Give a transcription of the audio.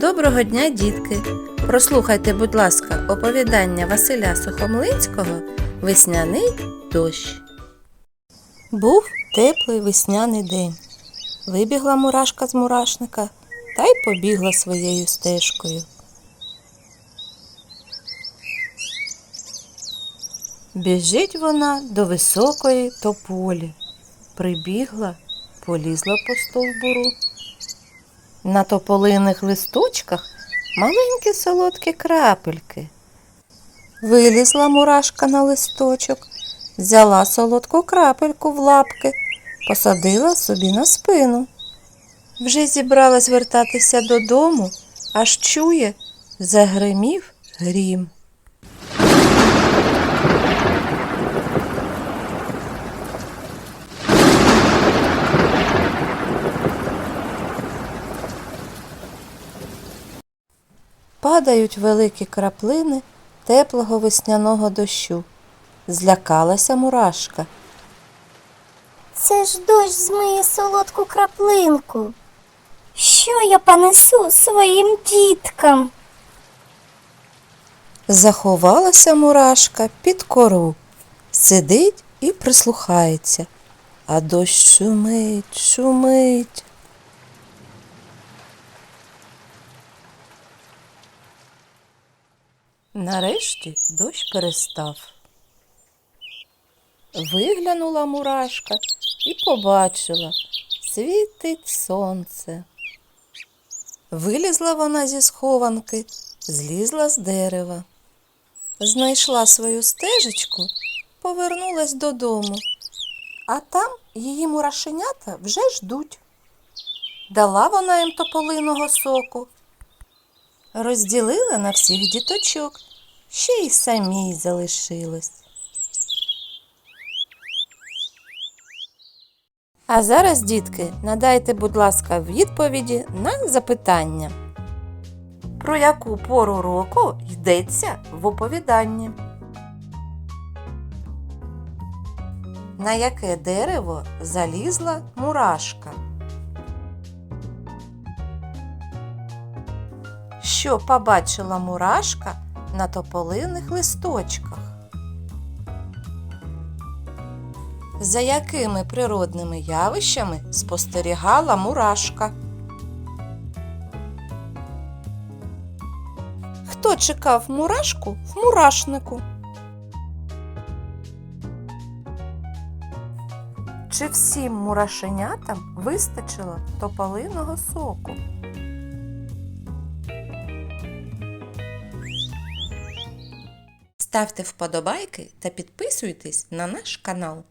Доброго дня, дітки! Прослухайте, будь ласка, оповідання Василя Сухомлинського Весняний дощ. Був теплий весняний день. Вибігла мурашка з мурашника та й побігла своєю стежкою. Біжить вона до високої тополі. Прибігла, полізла по стовбуру. На тополиних листочках маленькі солодкі крапельки. Вилізла мурашка на листочок, взяла солодку крапельку в лапки, посадила собі на спину. Вже зібралась вертатися додому, аж чує, загримів грім. Падають великі краплини теплого весняного дощу. Злякалася мурашка. Це ж дощ змиє солодку краплинку. Що я понесу своїм діткам? Заховалася мурашка під кору, сидить і прислухається, а дощ шумить, шумить. Нарешті дощ перестав. Виглянула мурашка і побачила, світить сонце. Вилізла вона зі схованки, злізла з дерева. Знайшла свою стежечку, повернулась додому, а там її мурашенята вже ждуть. Дала вона їм тополиного соку, розділила на всіх діточок, ще й самій залишилось. А зараз, дітки, надайте, будь ласка, відповіді на запитання. Про яку пору року йдеться в оповіданні? На яке дерево залізла мурашка? Що побачила мурашка на тополиних листочках? За якими природними явищами спостерігала мурашка? Хто чекав мурашку в мурашнику? Чи всім мурашенятам вистачило тополиного соку? Ставте вподобайки та підписуйтесь на наш канал.